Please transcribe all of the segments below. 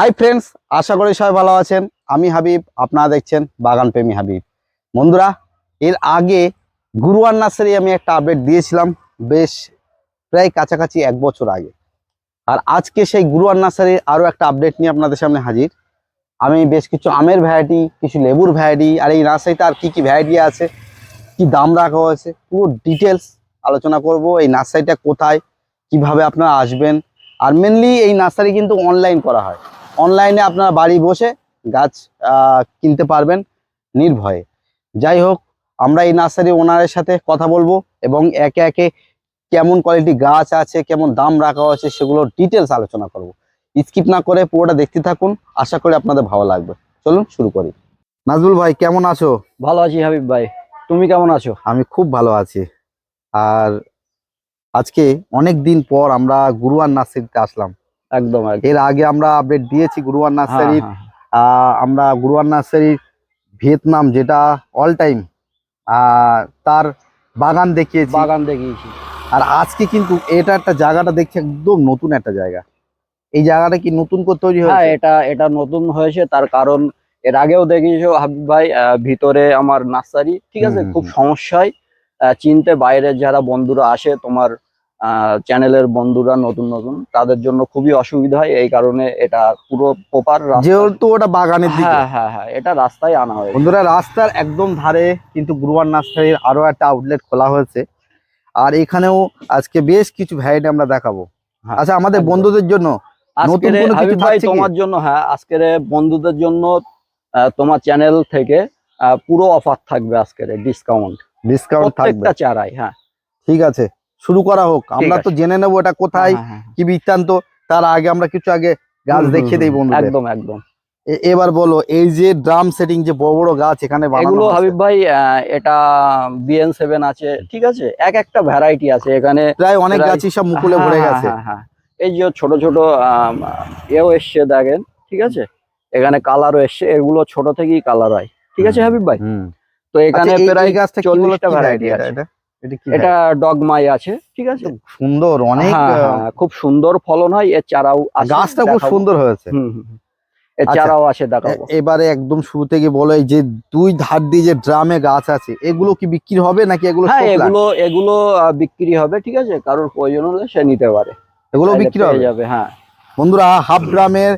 Hi friends আশা করি সবাই ভালো আছেন। আমি হাবিব, আপনারা দেখছেন বাগান প্রেমী হাবিব। বন্ধুরা, এর আগে গুরুয়ার নার্সারি আমি একটা আপডেট দিয়েছিলাম বেশ প্রায় কাছাকাছি এক বছর আগে। আর আজকে সেই গুরুয়ার নার্সারির আরও একটা আপডেট নিয়ে আপনাদের সামনে হাজির। আমি বেশ কিছু আমের ভ্যারাইটি কিছু লেবুর ভ্যারাইটি আর এই নার্সারিতে আর কী কী ভ্যারাইটি আছে, কি দাম রাখা হয়েছে, পুরো ডিটেলস আলোচনা করব। এই নার্সারিটা কোথায়, কীভাবে আপনারা আসবেন, আর মেনলি এই নার্সারি কিন্তু অনলাইন করা হয়। অনলাইনে আপনারা বাড়ি বসে গাছ কিনতে পারবেন নির্ভয়ে। যাই হোক আমরা এই নার্সারি ওনারের সাথে কথা বলব এবং একে একে কেমন কোয়ালিটি গাছ আছে কেমন দাম রাখা হয়েছে সেগুলোর ডিটেলস আলোচনা করব। স্কিপ না করে পুরোটা দেখতে থাকুন আশা করি আপনাদের ভালো লাগবে। চলুন শুরু করি। নাজবুল ভাই কেমন আছো? ভালো আছি হাবিব ভাই। তুমি কেমন আছো? আমি খুব ভালো আছি। আর আজকে অনেক দিন পর আমরা গুরুয়ার নার্সারিতে আসলাম। একদম। এর আগে আমরা আপডেট দিয়েছি গুরুয়ার হ্যাঁ, নার্সারির হ্যাঁ, আহ, আমরা গুরুয়ার নার্সারির ভিয়েতনাম যেটা অল টাইম তার বাগান দেখিয়েছি। বাগান দেখিয়েছি। আর আজকে কিন্তু এটা একটা জায়গাটা দেখছি একদম নতুন একটা জায়গা। এই জায়গাটা কি নতুন করে তৈরি হ্যাঁ হয়েছে এটা এটা নতুন হয়েছে তার কারণ এর আগেও দেখিয়েছো হাবিব ভাই ভিতরে আমার নার্সারি ঠিক আছে? খুব সমস্যায় আহ, চিনতে বাইরের যারা বন্ধুরা আসে তোমার চ্যানেলের বন্ধুরা নতুন নতুন তাদের জন্য খুবই অসুবিধা হয় এই কারণে এটা পুরো প্রপার যেহেতু ওটা বাগানের দিকে। হ্যাঁ হ্যাঁ হ্যাঁ এটা রাস্তায় আনা হয়েছে। বন্ধুরা রাস্তার একদম ধারে কিন্তু গুরুয়ার নার্সারির আরও একটা আউটলেট খোলা হয়েছে। আর এখানেও আজকে বেশ কিছু ভ্যারাইটি আমরা দেখাবো। হ্যাঁ, আচ্ছা আমাদের বন্ধুদের জন্য নতুন কোনো কিছু? তোমার জন্য হ্যাঁ আজকের বন্ধুদের জন্য তোমার চ্যানেল থেকে পুরো অফার থাকবে আজকের ডিসকাউন্ট ডিসকাউন্ট থাকবে। চারাই হ্যাঁ। ঠিক আছে। শুরু করা হোক। আমরা তো জেনে নেব এটা কোথায় হ্যাঁ, হ্যাঁ, হ্যাঁ। কি বৃত্তান্ত। তার আগে আমরা কিছু আগে গাছ দেখিয়ে দেই হুম, একদম একদম। এবার বলো এই যে ড্রাম সেটিং যে বড় বড় গাছ এখানে এগুলো হাবিব ভাই এটা বিএন সেভেন আছে ঠিক আছে? এক একটা ভ্যারাইটি আছে এখানে। প্রায় অনেক গাছই সব মুকুলে ভরে গেছে। এই যে ছোট ছোট এও এসছে দেখেন ঠিক আছে? এখানে কালারও এসছে এগুলো ছোট থেকেই কালার হয়। ঠিক আছে হাবিব ভাই? হুম। তো এখানে আচ্ছা, প্রায় এই গাছটা কি বলো, চল্লিশটা ভ্যারাইটি? আছে। এটা এটা ডগমাই আছে ঠিক আছে? সুন্দর অনেক হ্যাঁ, হ্যাঁ, খুব সুন্দর ফলন হয় এর চারাও গাছটা খুব সুন্দর হয়েছে। এর আচ্ছা, চারাও আছে দেখাবো। এবারে একদম শুরু থেকে বলো যে দুই ধার দিয়ে যে ড্রামে গাছ আছে এগুলো কি বিক্রি হবে নাকি এগুলো হ্যাঁ এগুলো এগুলো বিক্রি হবে ঠিক আছে? কারোর প্রয়োজন হলে সে নিতে পারে। এগুলো বিক্রি হয়ে যাবে হ্যাঁ। বন্ধুরা হাফ ড্রামের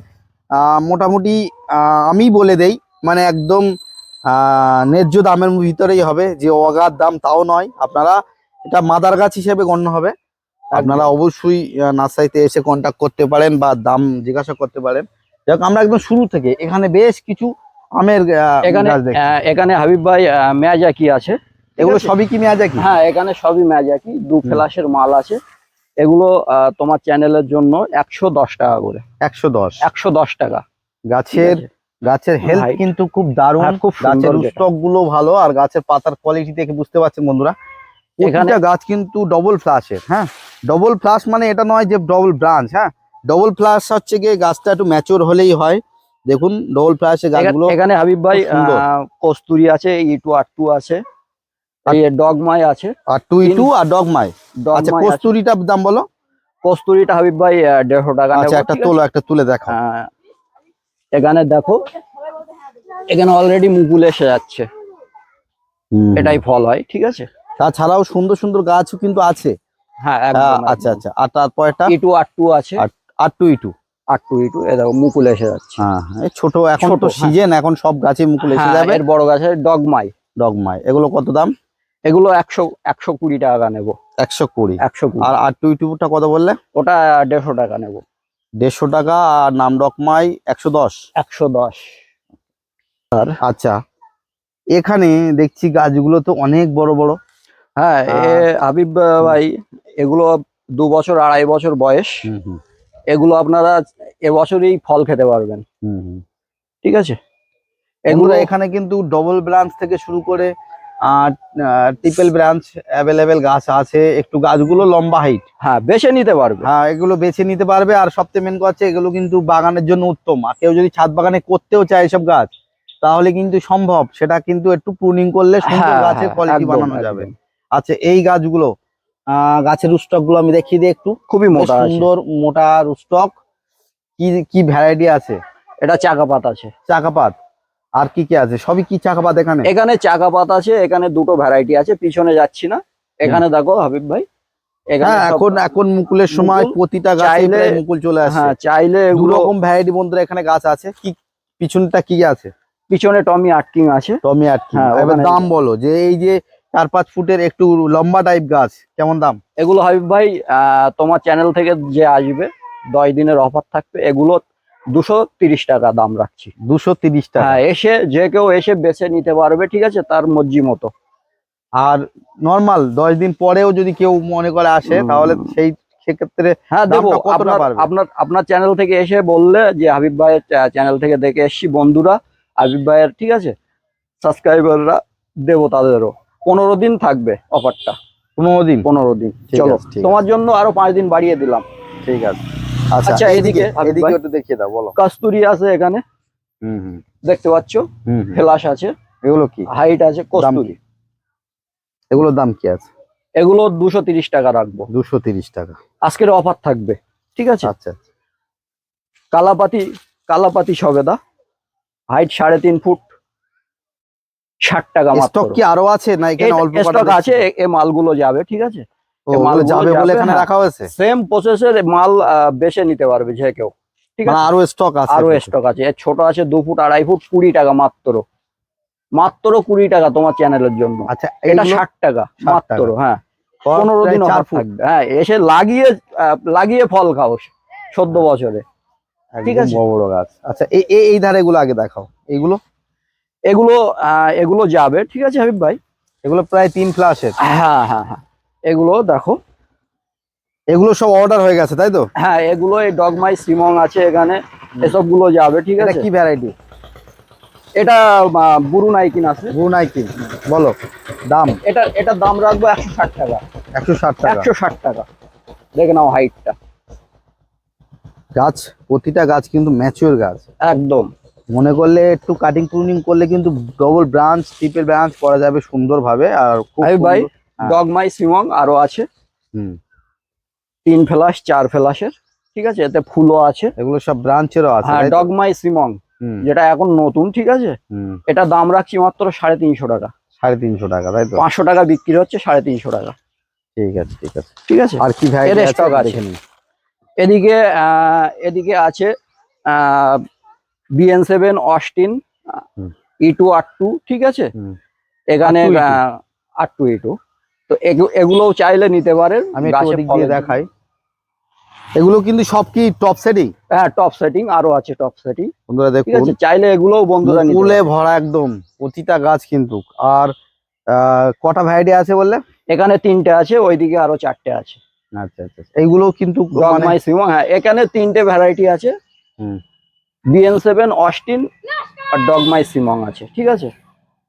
আহ, মোটামুটি আহ, আমি বলে দেই মানে একদম ন্যায্য দামের ভিতরেই হবে যে অগাধ দাম তাও নয়। আপনারা এটা মাদার গাছ হিসেবে গণ্য হবে। আপনারা অবশ্যই নার্সারিতে এসে কন্ট্যাক্ট করতে পারেন বা দাম জিজ্ঞাসা করতে পারেন। যাক আমরা একদম শুরু থেকে। এখানে বেশ কিছু আমের এখানে এখানে হাবিব ভাই মেয়াজাকি আছে। এগুলো সবই কি মেয়াজা কি হ্যাঁ এখানে সবই মেয়াজাকি। দু ফ্লাসের মাল আছে। এগুলো আহ, তোমার চ্যানেলের জন্য একশো দশ টাকা করে। একশো দশ। একশো দশ টাকা। গাছের? গাছের হেলথ কিন্তু খুব দারুণ হ্যাঁ, খুব গাছের স্টকগুলো ভালো আর গাছের পাতার কোয়ালিটি দেখে বুঝতে পারছেন বন্ধুরা। প্রতিটা গাছ কিন্তু ডবল ফ্লাশের হ্যাঁ? ডবল ফ্লাশ মানে এটা নয় যে ডবল ব্রাঞ্চ হ্যাঁ? ডবল ফ্লাশ হচ্ছে গিয়ে গাছটা একটু ম্যাচিওর হলেই হয়। দেখুন ডবল এখানে- গাছগুলো এখানে হাবিব ভাই কস্তুরি আছে ইটু আটটু আছে এই ডগমাই আছে। আর টুই টু আর ডগমাই। আচ্ছা কস্তুরিটার দাম বলো? কস্তুরিটা হাবিব ভাই দেড়শো টাকা আচ্ছা একটা তোলো একটা তুলে দেখো আহ, এখানে দেখো এখানে অলরেডি মুকুল এসে যাচ্ছে। এটাই ফল হয় ঠিক আছে? তাছাড়াও সুন্দর সুন্দর গাছও কিন্তু আছে। হ্যাঁ আচ্ছা আচ্ছা। আর তারপর একটা ইটু আটটু আছে। আর- আর টুই টু ইটু এ দেখো মুকুল এসে যাচ্ছে। হ্যাঁ হ্যাঁ, এই ছোট এখন তো হ্যাঁ। সিজন এখন সব গাছে মুকুল এসে হ্যাঁ, যাবে। এর বড় গাছ ডগমাই। ডগমাই। এগুলো কত দাম? এগুলো একশো একশো কুড়ি টাকা নেব। একশো কুড়ি। একশো আর টুটা কত বললে? ওটা দেড়শো টাকা নেব। দেড়শো টাকা আর নাম ডকমাই একশো দশ। একশো দশ। আচ্ছা এখানে দেখছি গাছগুলো তো অনেক বড় বড়। হ্যাঁ হাবিব ভাই এগুলো দু বছর আড়াই বছর বয়স। এগুলো আপনারা এবছরই ফল খেতে পারবেন। ঠিক আছে? এগুলো এখানে কিন্তু ডবল ব্রাঞ্চ থেকে শুরু করে ট্রিপল ব্রাঞ্চ অ্যাভেলেবেল গাছ আছে। একটু গাছগুলো লম্বা হাইট হ্যাঁ বেছে নিতে পারবে। হ্যাঁ এগুলো বেছে নিতে পারবে। আর সবচেয়ে মেন কথা এগুলো কিন্তু বাগানের জন্য উত্তম। আর কেউ যদি ছাদ বাগানে করতেও চায় এসব গাছ তাহলে কিন্তু সম্ভব। সেটা কিন্তু একটু প্রুনিং করলে সুন্দর হ্যাঁ, গাছের হ্যাঁ, কোয়ালিটি বানানো যাবে। আচ্ছা এই গাছগুলো আহ, গাছের রুস্টকগুলো আমি দেখিয়ে দিই একটু। খুবই মোটা সুন্দর মোটা রুস্টক কি কি ভ্যারাইটি আছে? এটা চাকাপাত আছে। চাকাপাত আর কি কি আছে? সবই কি চাকাপাত এখানে? এখানে চাকাপাত আছে এখানে দুটো ভ্যারাইটি আছে পিছনে যাচ্ছি না। এখানে দেখো হাবিব ভাই এখানে হ্যাঁ এখন এখন মুকুলের সময় প্রতিটা গাছে মুকুল চলে আসে হ্যাঁ চাইলে দু এগুলো রকম ভ্যারাইটি বন্ধুরা এখানে গাছ আছে। কি পিছনটা কি আছে? পিছনে টমি আটকিং আছে। টমি আটকি। হ্যাঁ, এবার দাম বলো যে এই যে চার পাঁচ ফুটের একটু লম্বা টাইপ গাছ কেমন দাম? এগুলো হাবিব ভাই আহ, তোমার চ্যানেল থেকে যে আসবে দশ দিনের অফার থাকবে এগুলো দুশো তিরিশ টাকা দাম রাখছি। দুশো তিরিশ টাকা। হ্যাঁ এসে যে কেউ এসে বেছে নিতে পারবে ঠিক আছে তার মর্জি মতো। আর নর্মাল দশ দিন পরেও যদি কেউ মনে করে আসে তাহলে সেই সেক্ষেত্রে হ্যাঁ দেবো আপনার আপনার আপনার চ্যানেল থেকে এসে বললে যে হাবিব ভাইয়ের চ্যানেল থেকে দেখে এসছি বন্ধুরা হাবিব ভাইয়ের ঠিক আছে সাবস্ক্রাইবাররা দেবো তাদেরও। পনেরো দিন থাকবে অফারটা পনেরো দিন? পনেরো দিন। চলো তোমার জন্য আরও পাঁচ দিন বাড়িয়ে দিলাম। ঠিক আছে। আচ্ছা আচ্ছা, এদিকে এদিকে। একটু দেখিয়ে দাও বলো। কাস্তুরি আছে এখানে। হুম হুম। দেখতে পাচ্ছ? হুম। আছে। এগুলো কি? হাইট আছে কস্তুরি। এগুলোর দাম কি আছে? এগুলো দুশো তিরিশ টাকা রাখব। দুশো তিরিশ টাকা। আজকের অফার থাকবে ঠিক আছে? আচ্ছা আচ্ছা। কালাপাতি কালাপাতি সবেদা। হাইট সাড়ে তিন ফুট ষাট টাকা মাত্র। স্টক কি আরও আছে? না এখানে অল্প স্টক আছে এ মালগুলো যাবে ঠিক আছে? মালগুলো যাবে বলে এখানে হ্যাঁ। রাখা হয়েছে? সেম প্রসেসের মাল বেছে নিতে পারবে যে কেউ। ঠিক মানে আছে? আরও স্টক আছে আরও স্টক আছে। এর ছোট আছে দু ফুট আড়াই ফুট কুড়ি টাকা মাত্র। মাত্র কুড়ি টাকা তোমার চ্যানেলের জন্য। আচ্ছা এটা ষাট টাকা মাত্র হ্যাঁ। পনেরো দিন অফার থাকবে। হ্যাঁ এসে লাগিয়ে লাগিয়ে ফল খাও চোদ্দ বছরে। ঠিক আছে। বড় বড় গাছ। আচ্ছা এই এই- এই ধারে এগুলো আগে দেখাও। এগুলো? এগুলো এগুলো যাবে। ঠিক আছে হাবিব ভাই? এগুলো প্রায় তিন ফ্লাসের হ্যাঁ হ্যাঁ হ্যাঁ। এগুলো দেখো। এগুলো সব অর্ডার হয়ে গেছে তাই তো? হ্যাঁ এগুলো এই ডগমাই সিমং আছে এখানে। এসবগুলো যাবে ঠিক আছে? কি ভ্যারাইটি এটা বুরু নাইকিন আছে। বুরু নাইকিন বলো দাম? এটা এটা দাম রাখব একশো ষাট টাকা। একশো ষাট টাকা। একশো ষাট টাকা। দেখে নাও হাইটটা গাছ প্রতিটা গাছ কিন্তু ম্যাচিওর গাছ। একদম। মনে করলে একটু কাটিং প্রুনিং করলে কিন্তু ডবল ব্রাঞ্চ ট্রিপল ব্রাঞ্চ করা যাবে সুন্দরভাবে আর খুব ভাই। ডগমাই সিমং আরও আছে। হুম। তিন ফ্লাস চার ফ্লাসের ঠিক আছে? এতে ফুলও আছে। এগুলো সব ব্রাঞ্চেরও আছে হ্যাঁ ডগমাই সিমং যেটা এখন নতুন ঠিক আছে? এটা দাম রাখছি মাত্র সাড়ে তিনশো টাকা। সাড়ে তিনশো টাকা তাই তো? পাঁচশো টাকা বিক্রি হচ্ছে সাড়ে তিনশো টাকা। ঠিক আছে ঠিক আছে। ঠিক আছে? আর কি ভ্যারাইটি এর আছে। এদিকে আহ, এদিকে আছে BN seven Austin E two আর টু ঠিক আছে। এখানে R2 E2 আর টু ই টু তো এগু- এগুলোও চাইলে নিতে পারেন। আমি গাছে দিয়ে দেখাই। এগুলো কিন্তু সব কি টপ সেটিং হ্যাঁ টপ সেটিং আরও আছে টপ সেটিং বন্ধুরা দেখুন চাইলে এগুলোও বন্ধুরা নিতে ফুলে ভরা একদম প্রতিটা গাছ কিন্তু। আর কটা ভ্যারাইটি আছে বললে? এখানে তিনটে আছে ওইদিকে আরও চারটে আছে। আচ্ছা আচ্ছা এইগুলো কিন্তু মানে হ্যাঁ এখানে তিনটে ভ্যারাইটি আছে। হুম। বিএন সেভেন অস্টিন আর ডগমাই সিমং আছে। ঠিক আছে?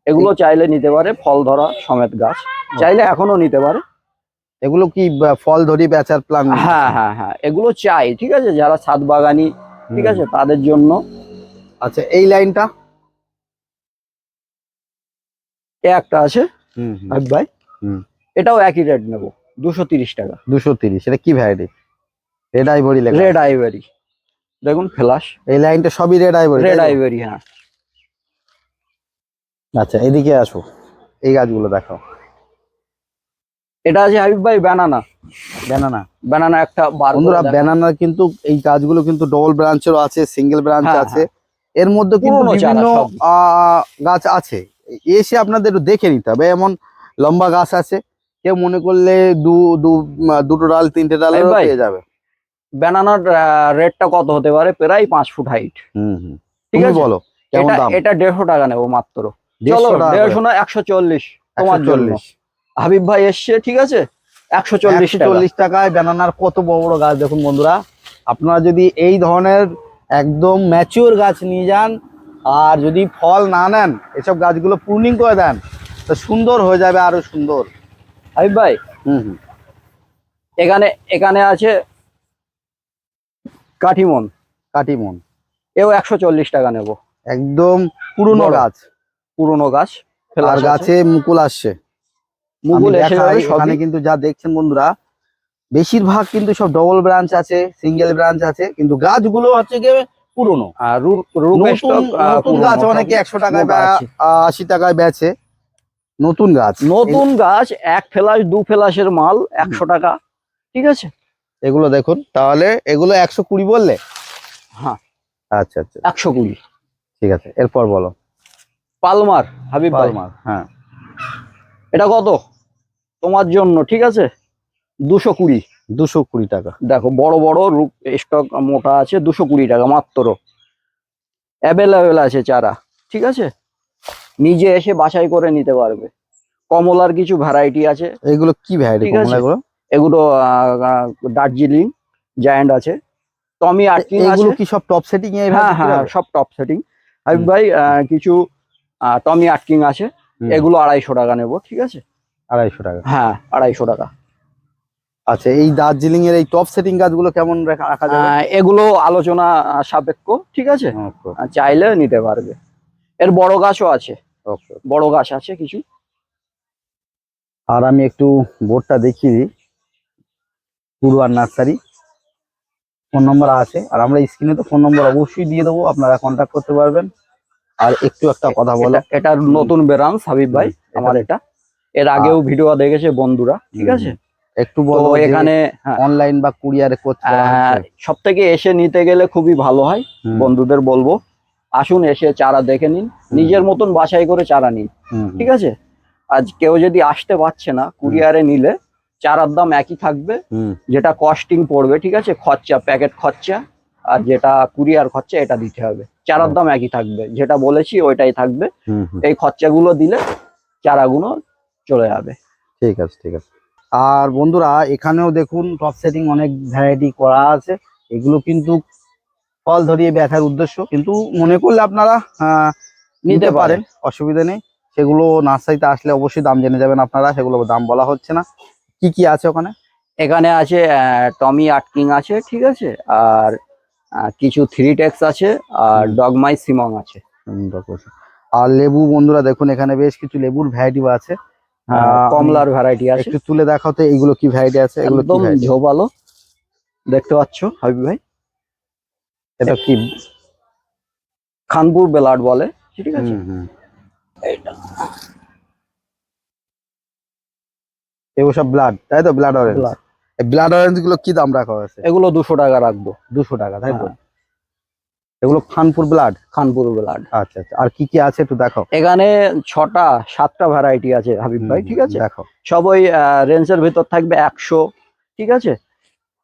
এগুলো চাইলে নিতে পারে ফল ধরা সমেত গাছ। চাইলে এখনও নিতে পারে। এগুলো কি ফল ধরি বেচার প্ল্যান হ্যাঁ হ্যাঁ হ্যাঁ এগুলো চাই ঠিক আছে? যারা ছাদ বাগানি ঠিক আছে তাদের জন্য। আচ্ছা এই লাইনটা? একটা আছে। ভাই হুম। এটাও একই রেট নেব দুশো তিরিশ টাকা। দুশো তিরিশ এটা কি variety red ivory red ivory দেখুন ফ্লাশ এই লাইনটা সবই রেড আইভরি রেড আইভারি হ্যাঁ। আচ্ছা এদিকে আসো। এই গাছগুলো দেখাও। এটা আছে হাবিব ভাই ব্যানানা ব্যানানা ব্যানানা একটা বন্ধুরা। ব্যানানা কিন্তু এই গাছগুলো কিন্তু ডবল ব্রাঞ্চেরও আছে সিঙ্গেল ব্রাঞ্চ হ্যাঁ, আছে। এর মধ্যে কিন্তু বিভিন্ন গাছ আছে। এসে আপনাদের দেখে নিতে হবে। এমন লম্বা গাছ আছে কেউ মনে করলে দু দুটো ডাল তিনটে ডাল পেয়ে যাবে। ব্যানানার রেটটা কত হতে পারে? প্রায় পাঁচ ফুট হাইট হুম হুম। ঠিক আছে? বলো এটা দেড়শো টাকা নেব মাত্র। চলো দেড়শো না একশো চল্লিশ তোমার চল্লিশ। হাবিব ভাই এসছে ঠিক আছে? একশো চল্লিশ চল্লিশ টাকায় ব্যানানার কত বড় বড় গাছ দেখুন বন্ধুরা। আপনারা যদি এই ধরনের একদম ম্যাচিওর গাছ নিয়ে যান আর যদি ফল না নেন এসব গাছগুলো প্রুনিং করে দেন তো সুন্দর হয়ে যাবে আরও সুন্দর। হাবিব ভাই হুম হুম। এখানে এখানে আছে কাঠিমন। কাটিমন এও একশো চল্লিশ টাকা নেব। একদম পুরনো গাছ। পুরনো গাছ। আর গাছে মুকুল আসছে। মুকুল এখানে কিন্তু যা দেখছেন বন্ধুরা বেশিরভাগ কিন্তু সব ডবল ব্রাঞ্চ আছে সিঙ্গেল ব্রাঞ্চ আছে কিন্তু গাছগুলো হচ্ছে গিয়ে পুরনো। আর নতুন গাছ অনেকে একশো টাকায় বা আশি টাকায় বেচে। নতুন গাছ। নতুন গাছ এক ফেলাস দু ফেলাসের মাল একশো টাকা। ঠিক আছে? এগুলো দেখুন তাহলে এগুলো একশো কুড়ি বললে? হ্যাঁ। আচ্ছা আচ্ছা। একশো কুড়ি। ঠিক আছে এরপর বলো। পালমার হাবিব পালমার। হ্যাঁ। এটা কত? তোমার জন্য ঠিক আছে? দুশো কুড়ি। দুশো কুড়ি টাকা। দেখো বড় বড় রূপ স্টক মোটা আছে দুশো কুড়ি টাকা মাত্র। অ্যাভেলেবেল আছে চারা ঠিক আছে? নিজে এসে বাছাই করে নিতে পারবে। কমলার কিছু ভ্যারাইটি আছে। এগুলো কি ভ্যারাইটি ঠিক আছে। কমলা এগুলো দার্জিলিং জায়ান্ট আছে। টমি আছে এগুলো কি সব টপ সেটিং হ্যাঁ হ্যাঁ সব টপ সেটিং হাবিব ভাই কিছু টমি আটকিং আছে। এগুলো আড়াইশো টাকা নেব ঠিক আছে? আড়াইশো টাকা। হ্যাঁ আড়াইশো টাকা। আচ্ছা এই দার্জিলিং এর এই টপ সেটিং গাছগুলো কেমন রাখা যাবে? এগুলো আলোচনা সাপেক্ষ ঠিক আছে? চাইলে নিতে পারবে। এর বড় গাছও আছে। বড় গাছ আছে কিছু। আর আমি একটু বোর্ডটা দেখিয়ে দিই। পুরুয়ার নার্সারি। ফোন নম্বর আছে। আর আমরা স্ক্রিনে তো ফোন নম্বর অবশ্যই দিয়ে দেবো আপনারা কন্ট্যাক্ট করতে পারবেন। আর একটু একটা কথা বলো। এটা- নতুন ব্রাঞ্চ হাবিব ভাই আমার এটা। এর আগেও ভিডিও দেখেছে বন্ধুরা ঠিক আছে? একটু বলো এখানে হ্যাঁ, অনলাইন বা কুরিয়ারে সব থেকে এসে নিতে গেলে খুবই ভালো হয় বন্ধুদের বলব। আসুন এসে চারা দেখে নিন। নিজের মতন বাছাই করে চারা নিন ঠিক আছে? আজ কেউ যদি আসতে পারছে না কুরিয়ারে নিলে চারার দাম একই থাকবে যেটা কস্টিং পড়বে ঠিক আছে? খরচা প্যাকেট খরচা। আর যেটা কুরিয়ার খরচা এটা দিতে হবে। চারার দাম একই থাকবে। যেটা বলেছি ওইটাই থাকবে। এই খরচাগুলো দিলে চারাগুলো চলে যাবে। ঠিক আছে ঠিক আছে। আর বন্ধুরা এখানেও দেখুন টপ সেটিং অনেক ভ্যারাইটি করা আছে। এগুলো কিন্তু ফল ধরিয়ে ব্যথার উদ্দেশ্য। কিন্তু মনে করলে আপনারা আহ, নিতে পারেন অসুবিধা নেই। সেগুলো নার্সারিতে আসলে অবশ্যই দাম জেনে যাবেন আপনারা। সেগুলো দাম বলা হচ্ছে না। কি কি আছে ওখানে? এখানে আছে টমি আটকিং আছে ঠিক আছে? আর কিছু থ্রি টেক্স আছে আর ডগমাই সিমং আছে। আর লেবু বন্ধুরা দেখুন এখানে বেশ কিছু লেবুর ভ্যারাইটি আছে। হ্যাঁ, কমলার ভ্যারাইটি আছে। একটু তুলে দেখাতে এগুলো কি ভ্যারাইটি আছে এগুলো একদম? ঝোপালো। দেখতে পাচ্ছ হাবিব ভাই? এটা কি? খানপুর বেলাট বলে ঠিক আছে। এগুলো সব ব্লাড তাই তো? ব্লাড অরেঞ্জ ব্লাড অরেঞ্জগুলো কি দাম রাখা হয়েছে? এগুলো দুশো টাকা রাখব দুশো টাকা তাই তো? হ্যাঁ। এগুলো খানপুর ব্লাড খানপুর বেলাট আচ্ছা আচ্ছা। আর কি কি আছে একটু দেখো। এখানে ছটা সাতটা ভ্যারাইটি আছে হাবিব ভাই ঠিক আছে? দেখো। সব ওই রেঞ্জের ভিতর থাকবে একশো ঠিক আছে?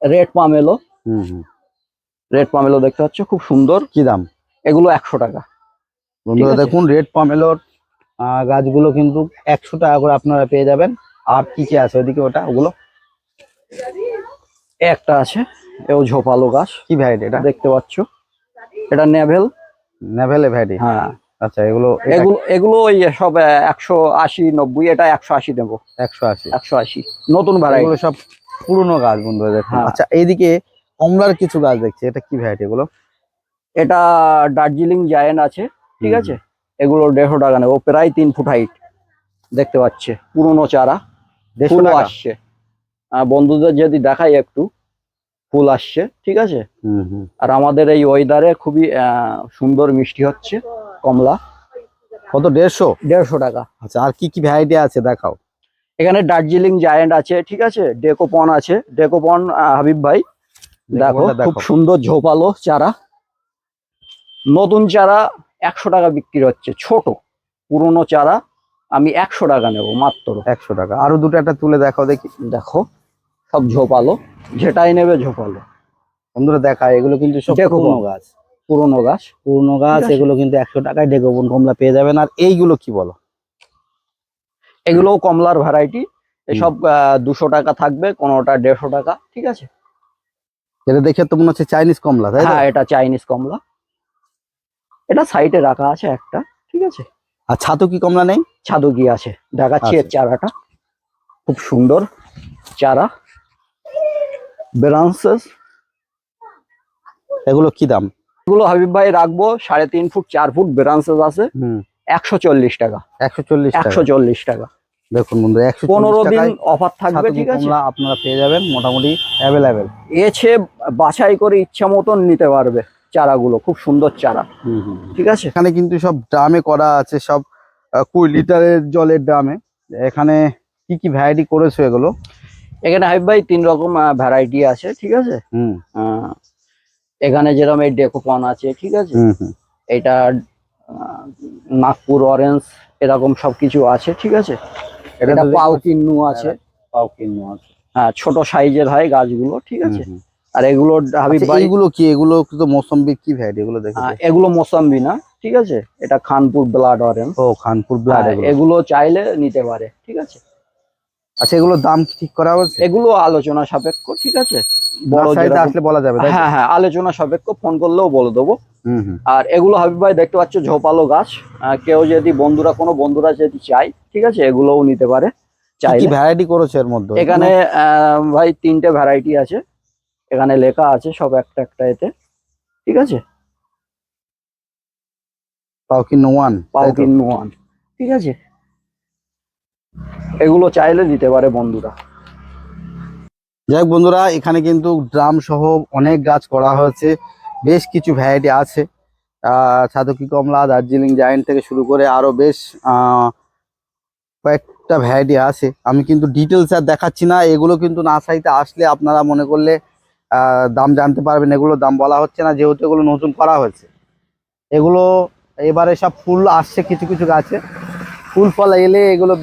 রেড পামেলো হুম হুম। রেড পামেলো দেখতে পাচ্ছ খুব সুন্দর। কি দাম? এগুলো একশো টাকা। বন্ধুরা দেখুন রেড পামেলোর গাছগুলো কিন্তু একশো টাকা করে আপনারা পেয়ে যাবেন। আর কি কি আছে ওইদিকে ওটা ওগুলো? একটা আছে এও ঝোপালো গাছ। কি ভ্যারাইটি এটা? দেখতে পাচ্ছ? এটা নেভেল। নেভেলে ভ্যারাইটি হ্যাঁ। আচ্ছা এগুলো এগুলো এগুলো ওই সব একশো আশি নব্বই এটা একশো আশি দেবো। একশো আশি? একশো আশি। নতুন ভ্যারাইটি এগুলো সব পুরনো গাছ বন্ধুরা দেখুন হ্যাঁ। আচ্ছা এইদিকে কমলার কিছু গাছ দেখছি এটা কি ভ্যারাইটি এগুলো? এটা দার্জিলিং জায়েন্ট আছে ঠিক আছে? এগুলো দেড়শো টাকা নেব প্রায় তিন ফুট হাইট দেখতে পাচ্ছে পুরনো চারা। দেড়শো টাকা? আসছে। বন্ধুদের যদি দেখাই একটু ফুল আসছে ঠিক আছে? আর আমাদের এই ওয়েদারে খুবই সুন্দর মিষ্টি হচ্ছে কমলা। কত দেড়শো? দেড়শো টাকা। আচ্ছা আর কি কি ভ্যারাইটি আছে দেখাও। এখানে দার্জিলিং জায়েন্ট আছে ঠিক আছে? ডেকোপন আছে। ডেকোপন হাবিব ভাই দেখো খুব। সুন্দর ঝোপালো চারা। নতুন চারা একশো টাকা বিক্রি হচ্ছে ছোট পুরনো চারা। আমি একশো টাকা নেব মাত্র। একশো টাকা। আরও দুটো একটা তুলে দেখাও দেখি। দেখো। সব ঝোপালো যেটাই নেবে ঝোপালো। বন্ধুরা দেখা এগুলো কিন্তু সব। পুরনো গাছ পুরনো গাছ পুরনো গাছ এগুলো কিন্তু একশো টাকায় ডেকোপন কমলা পেয়ে যাবেন। আর এইগুলো কি বলো? এগুলোও কমলার ভ্যারাইটি এসব দুশো টাকা থাকবে কোনোটা দেড়শো টাকা ঠিক আছে? এটা দেখে তো মনে হচ্ছে চাইনিজ কমলা তাই হ্যাঁ এটা চাইনিজ কমলা। এটা সাইডে রাখা আছে একটা ঠিক আছে? আর ছাতু কি কমলা নেই? ছাদকি আছে? দেখাচ্ছি এর আচ্ছা। চারাটা। খুব সুন্দর চারা। ব্রাঞ্চেস এগুলো কি দাম? এগুলো হাবিব ভাই রাখব সাড়ে তিন ফুট চার ফুট ব্রাঞ্চেস আছে। একশো চল্লিশ টাকা। একশো চল্লিশ টাকা। একশো চল্লিশ টাকা। দেখুন বন্ধু একশো পনেরো দিন অফার থাকবে ঠিক আছে? আপনারা পেয়ে যাবেন মোটামুটি অ্যাভেলেবেল এছে বাছাই করে ইচ্ছা মতন নিতে পারবে চারাগুলো খুব সুন্দর চারা। ঠিক আছে? এখানে কিন্তু সব ড্রামে করা আছে সব কুড়ি লিটারের জলের ড্রামে। এখানে কি কি ভ্যারাইটি করেছ এগুলো? এখানে হাবিব ভাই তিন রকম ভ্যারাইটি আছে ঠিক আছে? এখানে যেরকম এই ডেকোপন আছে ঠিক আছে? এটা নাগপুর অরেঞ্জ এরকম সবকিছু আছে ঠিক আছে? এটা পাও কিন্নু আছে। পাও কিনো আছে। হ্যাঁ ছোট সাইজের হয় গাছগুলো ঠিক আছে। আর এগুলো হাবিব আচ্ছা, ভাই এইগুলো কি? এগুলো তো মৌসম্বি কি ভ্যারাইটি এগুলো দেখো এগুলো মোসাম্বি না ঠিক আছে? এটা খানপুর ব্লাড অরেঞ্জ ও খানপুর ব্লাড এগুলো। এগুলো চাইলে নিতে পারে ঠিক আছে? আচ্ছা এগুলোর দাম ঠিক করা হয়েছে? এগুলো আলোচনা সাপেক্ষ ঠিক আছে? বড় আসলে বলা যাবে হ্যাঁ হ্যাঁ আলোচনা সাপেক্ষ ফোন করলেও বলে দেবো। আর এগুলো হাবিব ভাই দেখতে পাচ্ছ ঝোপালো গাছ। কেউ যদি বন্ধুরা কোনো বন্ধুরা যদি চায় ঠিক আছে এগুলোও নিতে পারে। কি চাইলে। ভ্যারাইটি করেছ এর মধ্যে? এখানে ভাই তিনটে ভ্যারাইটি আছে। এখানে লেখা আছে সব একটা একটা এতে। ঠিক আছে? পাও কি নো ওয়ান পাউকিন ওয়ান। ঠিক আছে? এগুলো চাইলে দিতে পারে বন্ধুরা। যাই বন্ধুরা, এখানে কিন্তু ড্রাম সহ অনেক গাছ করা হয়েছে, বেশ কিছু ভ্যারাইটি আছে। ছাতকি কমলা, দার্জিলিং জায়েন্ট থেকে শুরু করে আরও বেশ কয়েকটা ভ্যারাইটি আছে। আমি কিন্তু ডিটেলস আর দেখাচ্ছি না, এগুলো কিন্তু নার্সারিতে আসলে আপনারা মনে করলে দাম জানতে পারবেন। এগুলো দাম বলা হচ্ছে না, যেহেতু এগুলো নতুন করা হয়েছে। এগুলো এবারে সব ফুল আসছে কিছু কিছু গাছে। ফুল ফল এলে এগুলো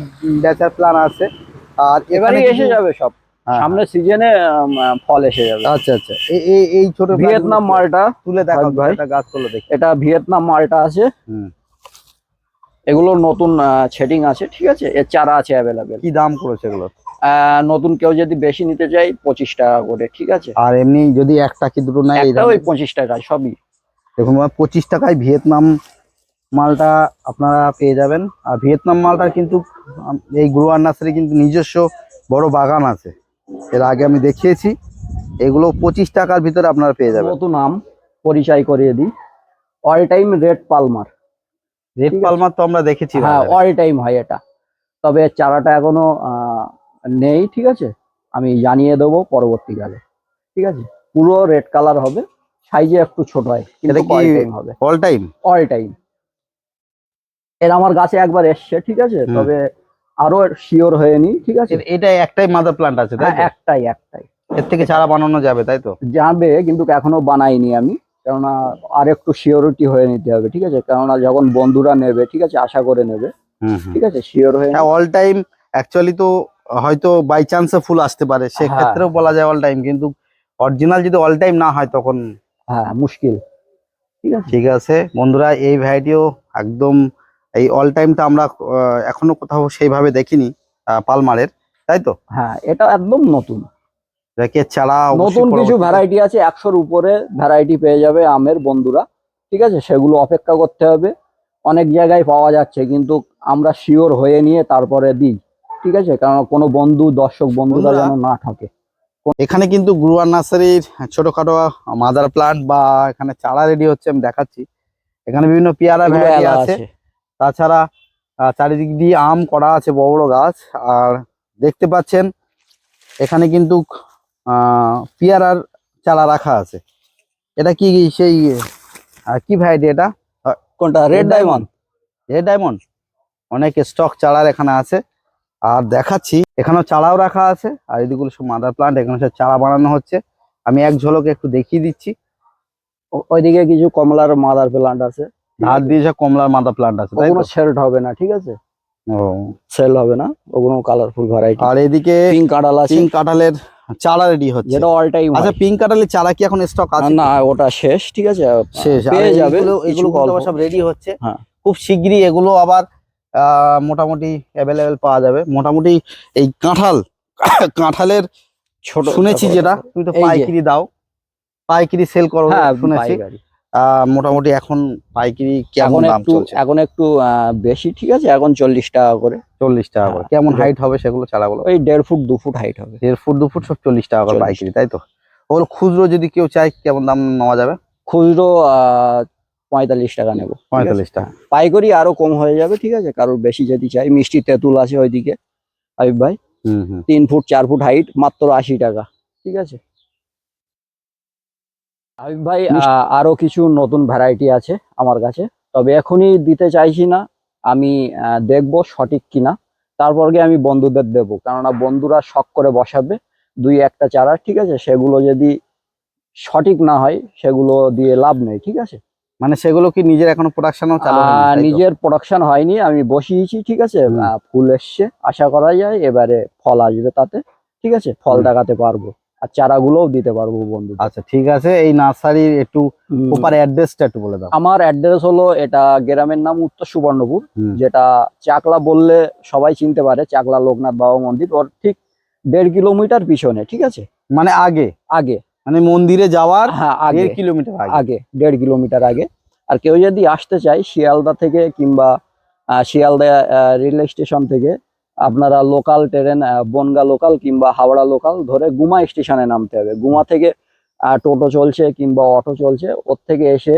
বেচার প্ল্যান আছে। আর এবারে এসে যাবে সব। হ্যাঁ, সামনে সিজনে ফল এসে যাবে। আচ্ছা আচ্ছা। এই এই- ছোট ভিয়েতনাম মালটা তুলে দেখাও ভাই। একটা গাছ তুলে দেখি। এটা ভিয়েতনাম মালটা আছে। এগুলো নতুন ছেটিং আছে ঠিক আছে? এর চারা আছে অ্যাভেলেবেল কি দাম করেছে এগুলো নতুন কেউ যদি বেশি নিতে চাই পঁচিশ টাকা করে ঠিক আছে? আর এমনি যদি একটা কি দুটো নেয় ওই পঁচিশ টাকা সবই। দেখুন পঁচিশ টাকায় ভিয়েতনাম মালটা আপনারা পেয়ে যাবেন। আর ভিয়েতনাম মালটার কিন্তু এই গুরুয়ার নার্সারি কিন্তু নিজস্ব বড় বাগান আছে। এর আগে আমি দেখিয়েছি এগুলো পঁচিশ টাকার ভিতরে আপনারা পেয়ে যাবেন। নতুন নাম পরিচয় করিয়ে দিই। All time red Palmer. Red Palmer তো আমরা দেখেছি হ্যাঁ। অল টাইম হয় এটা। তবে চারাটা এখনও নেই ঠিক আছে? আমি জানিয়ে দেবো পরবর্তীকালে ঠিক আছে? পুরো রেড কালার হবে। সাইজে একটু ছোট হয় কিন্তু এটা কি- অল টাইম হবে। All time? All time. এর আমার গাছে একবার এসছে ঠিক আছে? তবে আরও শিওর হয়নি ঠিক আছে? এটা একটাই মাদার প্লান্ট আছে তাই হ্যাঁ একটাই একটাই। এর থেকে চারা বানানো যাবে তাই তো? যাবে কিন্তু এখনও বানাইনি আমি। কেননা আর একটু শিওরিটি হয়ে নিতে হবে ঠিক আছে? কেননা যখন বন্ধুরা নেবে ঠিক আছে? আশা করে নেবে ঠিক আছে? শিওর হয়ে হ্যাঁ অল টাইম অ্যাকচুয়ালি তো হয়তো বাই চান্সে ফুল আসতে পারে সেক্ষেত্রেও বলা যায় অল টাইম কিন্তু অরিজিনাল যদি অল টাইম না হয় তখন হ্যাঁ মুশকিল। ঠিক আছে? ঠিক আছে। বন্ধুরা এই ভ্যারাইটিও একদম এই অল টাইমটা আমরা এখনও কোথাও সেইভাবে দেখিনি পালমারের তাই তো? হ্যাঁ এটা একদম নতুন। যাকে চারা নতুন কিছু ভ্যারাইটি আছে একশোর উপরে ভ্যারাইটি পেয়ে যাবে আমের বন্ধুরা ঠিক আছে? সেগুলো অপেক্ষা করতে হবে। অনেক জায়গায় পাওয়া যাচ্ছে কিন্তু আমরা শিওর হয়ে নিয়ে তারপরে দিই ঠিক আছে? কারণ কোনো বন্ধু দর্শক বন্ধুরা যেন না থাকে। এখানে কিন্তু গুরুয়ার নার্সারির ছোটখাটো মাদার প্লান্ট বা এখানে চারা রেডি হচ্ছে আমি দেখাচ্ছি। এখানে বিভিন্ন পেয়ারা ভ্যারাইটি আছে। তাছাড়া চারিদিক দিয়ে আম করা আছে বড় বড় গাছ। আর দেখতে পাচ্ছেন এখানে কিন্তু পেয়ারার চারা রাখা আছে। এটা কি সেই কি ভ্যারাইটি এটা? কোনটা? রেড ডায়মন্ড রেড ডায়মন্ড অনেক স্টক চারার এখানে আছে। আর দেখাচ্ছি এখানেও চারাও রাখা আছে। আর এদিকগুলো সব মাদার প্লান্ট এখানে সব চারা বানানো হচ্ছে। আমি এক ঝলকে একটু দেখিয়ে দিচ্ছি। ওইদিকে কিছু কমলার মাদার প্লান্ট আছে। ধার দিয়ে সব কমলার মাদার প্লান্ট আছে তাই ওগুলো তো? হবে না ঠিক আছে? ও। সেল হবে না ওগুলো কালারফুল ভ্যারাইটি আর এদিকে পিঙ্ক কাঁঠাল আছে। পিঙ্ক কাঁঠালের চারা রেডি হচ্ছে। যেটা অল টাইম আচ্ছা পিঙ্ক কাঁঠালের চারা কি এখন স্টক আছে? না ওটা শেষ ঠিক আছে? শেষ। পেয়ে যাবে এগুলো সব রেডি হচ্ছে। হ্যাঁ। খুব শিগগিরই এগুলো আবার মোটামুটি অ্যাভেলেবেল পাওয়া যাবে। মোটামুটি এই কাঁঠাল কাঁঠালের ছোট শুনেছি যেটা। তুমি তো এই যে। পাইকারি দাও। পাইকারি সেল করো হ্যাঁ শুনেছি। মোটামুটি এখন পাইকারি কেমন দাম একটু চলছে? এখন একটু বেশি ঠিক আছে? এখন চল্লিশ টাকা করে। চল্লিশ টাকা করে। হ্যাঁ, কেমন হাইট হবে সেগুলো চারাগুলো ওই দেড় ফুট দু ফুট হাইট হবে। দেড় ফুট দু ফুট সব চল্লিশ টাকা করে 40 পাইকারি তাই তো? ওগুলো খুচরো যদি কেউ চায় কেমন দাম নেওয়া যাবে? খুচরো আহ, পঁয়তাল্লিশ টাকা নেব পঁয়তাল্লিশ টাকা। পাইকারি আরও কম হয়ে যাবে ঠিক আছে? কারোর বেশি যদি চাই মিষ্টি তেঁতুল আছে ওইদিকে আইব ভাই। হুম হুম। তিন ফুট চার ফুট হাইট মাত্র আশি টাকা ঠিক আছে? হাবিব ভাই আহ, আরও কিছু নতুন ভ্যারাইটি আছে আমার কাছে। তবে এখনই দিতে চাইছি না। আমি দেখব সঠিক কিনা। তারপর গিয়ে আমি বন্ধুদের দেবো। কেননা বন্ধুরা শখ করে বসাবে। দুই একটা চারা ঠিক আছে? সেগুলো যদি সঠিক না হয় সেগুলো দিয়ে লাভ নেই ঠিক আছে? মানে সেগুলো কি নিজের এখনও প্রোডাকশনও চালু তো? নিজের প্রোডাকশন হয়নি আমি বসিয়েছি ঠিক আছে? ফুল এসছে আশা করা যায় এবারে ফল আসবে তাতে ঠিক আছে? ফল দেখাতে পারব। আর চারাগুলোও দিতে পারব বন্ধু আচ্ছা ঠিক আছে। এই নার্সারির একটু প্রপার অ্যাড্রেসটা একটু বলে দাও। আমার অ্যাড্রেস হলো এটা গ্রামের নাম উত্তর সুবর্ণপুর যেটা চাকলা বললে সবাই চিনতে পারে চাকলা লোকনাথ বাবা মন্দির ওর ঠিক দেড় কিলোমিটার পিছনে ঠিক আছে? মানে আগে? আগে। মানে মন্দিরে যাওয়ার হ্যাঁ আগে। কিলোমিটার আগে? দেড় কিলোমিটার আগে। আর কেউ যদি আসতে চায় শিয়ালদা থেকে কিংবা শিয়ালদা রেল স্টেশন থেকে আপনারা লোকাল ট্রেন বনগা লোকাল কিংবা হাওড়া লোকাল ধরে গুমা স্টেশনে নামতে হবে। গুমা থেকে টোটো চলছে কিংবা অটো চলছে ওর থেকে এসে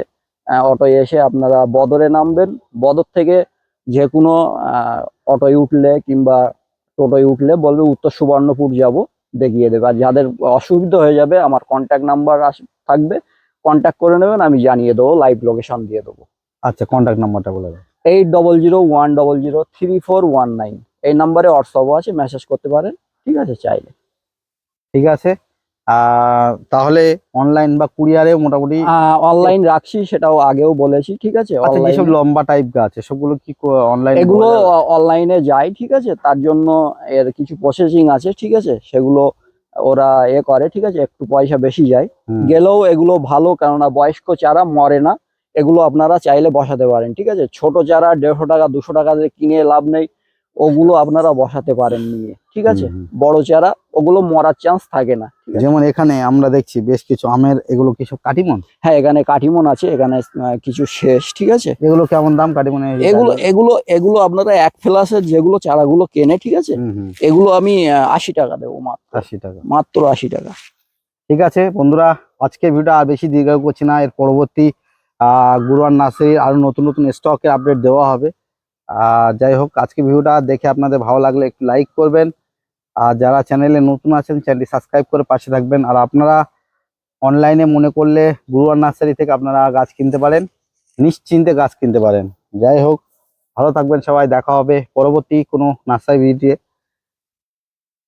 অটো এসে আপনারা বদরে নামবেন। বদর থেকে যে কোনো অটোয় উঠলে কিংবা টোটোয় উঠলে বলবে উত্তর সুবর্ণপুর যাব দেখিয়ে দেবে। আর যাদের অসুবিধা হয়ে যাবে আমার কন্ট্যাক্ট নাম্বার থাকবে। কন্ট্যাক্ট করে নেবেন আমি জানিয়ে দেবো লাইভ লোকেশন দিয়ে দেবো। আচ্ছা কন্ট্যাক্ট নাম্বারটা বলে দাও। Eight double zero one double zero three four one nine এই নাম্বারে হোয়াটসঅ্যাপও আছে মেসেজ করতে পারেন ঠিক আছে চাইলে। ঠিক আছে। তাহলে অনলাইন বা কুরিয়ারে মোটামুটি অনলাইন রাখছি সেটাও আগেও বলেছি ঠিক আছে? আচ্ছা যেসব লম্বা টাইপ গাছ সবগুলো কি অনলাইন এগুলো অনলাইনে যায় ঠিক আছে? তার জন্য এর কিছু প্রসেসিং আছে ঠিক আছে? সেগুলো ওরা এ করে ঠিক আছে? একটু পয়সা বেশি যায়। গেলেও এগুলো ভালো কেননা বয়স্ক চারা মরে না এগুলো আপনারা চাইলে বসাতে পারেন ঠিক আছে? ছোট চারা দেড়শো টাকা দুশো টাকা দিয়ে কিনে লাভ নেই ওগুলো আপনারা বসাতে পারেন নিয়ে ঠিক আছে? বড় চারা ওগুলো মরার চান্স থাকে না যেমন এখানে আমরা দেখছি বেশ কিছু আমের এগুলো কিছু কাটিমন? হ্যাঁ এখানে কাঠিমন আছে এখানে কিছু শেষ ঠিক আছে? এগুলো কেমন দাম কাটিমনের এগুলো এগুলো এগুলো আপনারা এক ফ্লাসের যেগুলো চারাগুলো কেনে ঠিক আছে? এগুলো আমি আশি টাকা দেবো মাত্র। আশি টাকা। মাত্র আশি টাকা। ঠিক আছে বন্ধুরা আজকে ভিডিওটা আর বেশি দীর্ঘ করছি না এর পরবর্তী আহ, গুরুয়ার নার্সারির আরও নতুন নতুন স্টকের আপডেট দেওয়া হবে। আর যাই হোক, আজকে ভিডিওটা দেখে আপনাদের ভালো লাগলে একটু লাইক করবেন। আর যারা চ্যানেলে নতুন আছেন চ্যানেলটি সাবস্ক্রাইব করে পাশে থাকবেন। আর আপনারা অনলাইনে মনে করলে গুরুয়ার নার্সারি থেকে আপনারা গাছ কিনতে পারেন, নিশ্চিন্তে গাছ কিনতে পারেন। যাই হোক, ভালো থাকবেন সবাই, দেখা হবে পরবর্তী কোনো নার্সারি ভিডিওতে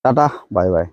টাটা বাই বাই